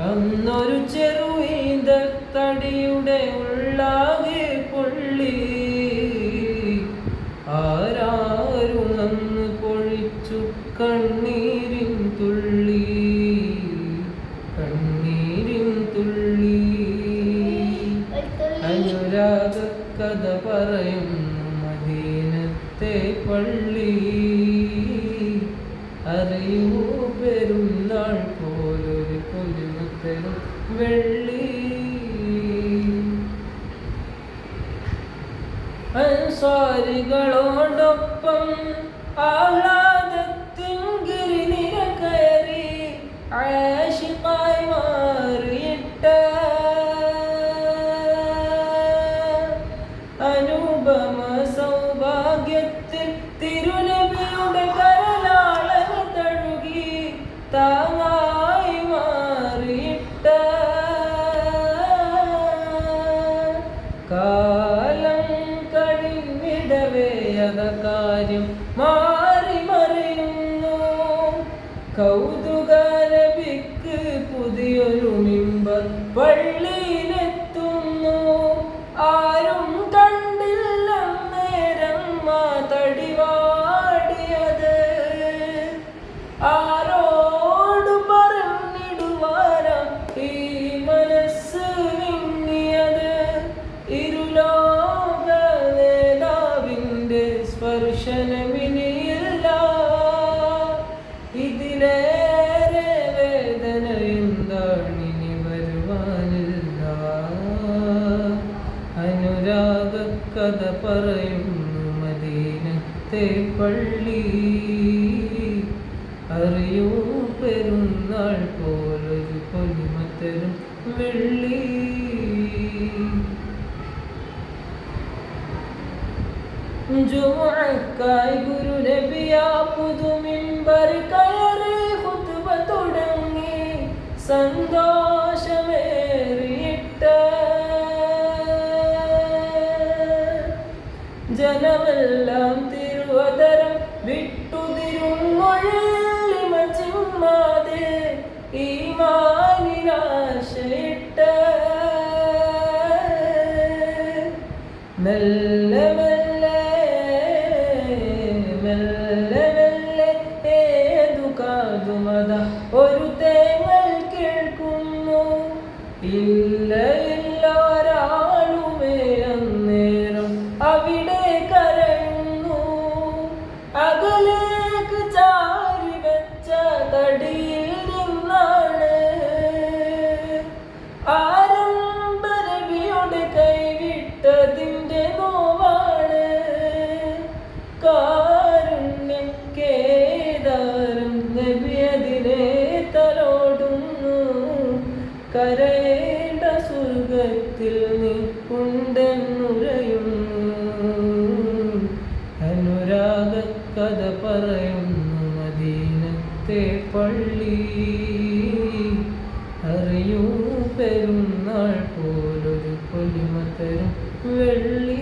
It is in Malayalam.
അന്നൊരു ചെറുവീന്ത തടിയുടെ ഉള്ളാകെ പൊള്ളി. ആരാരും അന്ന് പൊഴിച്ചു കണ്ണീരിൻ തുള്ളി. കണ്ണീരിൻ തുള്ളി. അനുരാഗ കഥ പറയുന്നു മദീനത്തെ പള്ളി. അറിയൂ പെരുന്നാൾ പോലൊരു പൊലിമത്തരും വെള്ളി. അൻസാരികളോടൊപ്പം ആഹ്ലാദത്തിൻ ഗിരിനിര കയറി ആശിപ്പായി മാറിയിട്ട അനുപമ സൗഭാഗ്യത്തിൽ തിരുനബിയുടെ കഴിഞ്ഞിടവേ കാര്യം മാറി മറിയുന്നു. കൗതുകാലബിക്ക് പുതിയൊരു മിമ്പർ പള്ളിയിലെത്തുന്നു ഇതിലേറെ വേദന എന്താണിനി വരുവാനില്ല. അനുരാഗ കഥ പറയുന്നു മദീനത്തെ പള്ളി. അറിയൂ പെരുന്നാൾ പോലൊരു പൊലിമത്തരും വെള്ളി. ജുമുഅക്കായി ഗുരു നബിയാ മെല്ലെ മെല്ലെ മെല്ലെ മെല്ലെ ഏതു ഒരു തേങ്ങൽ കേൾക്കുന്നു. ഇല്ല കരയേണ്ട സ്വർഗത്തിൽ നീ ഉണ്ടെന്നുരയുന്നു അനുരാഗ പറയുന്നു മദീനത്തെ പള്ളി. അറിയൂ പെരുന്നാൾ പോലൊരു പൊലിമത്തരും വെള്ളി.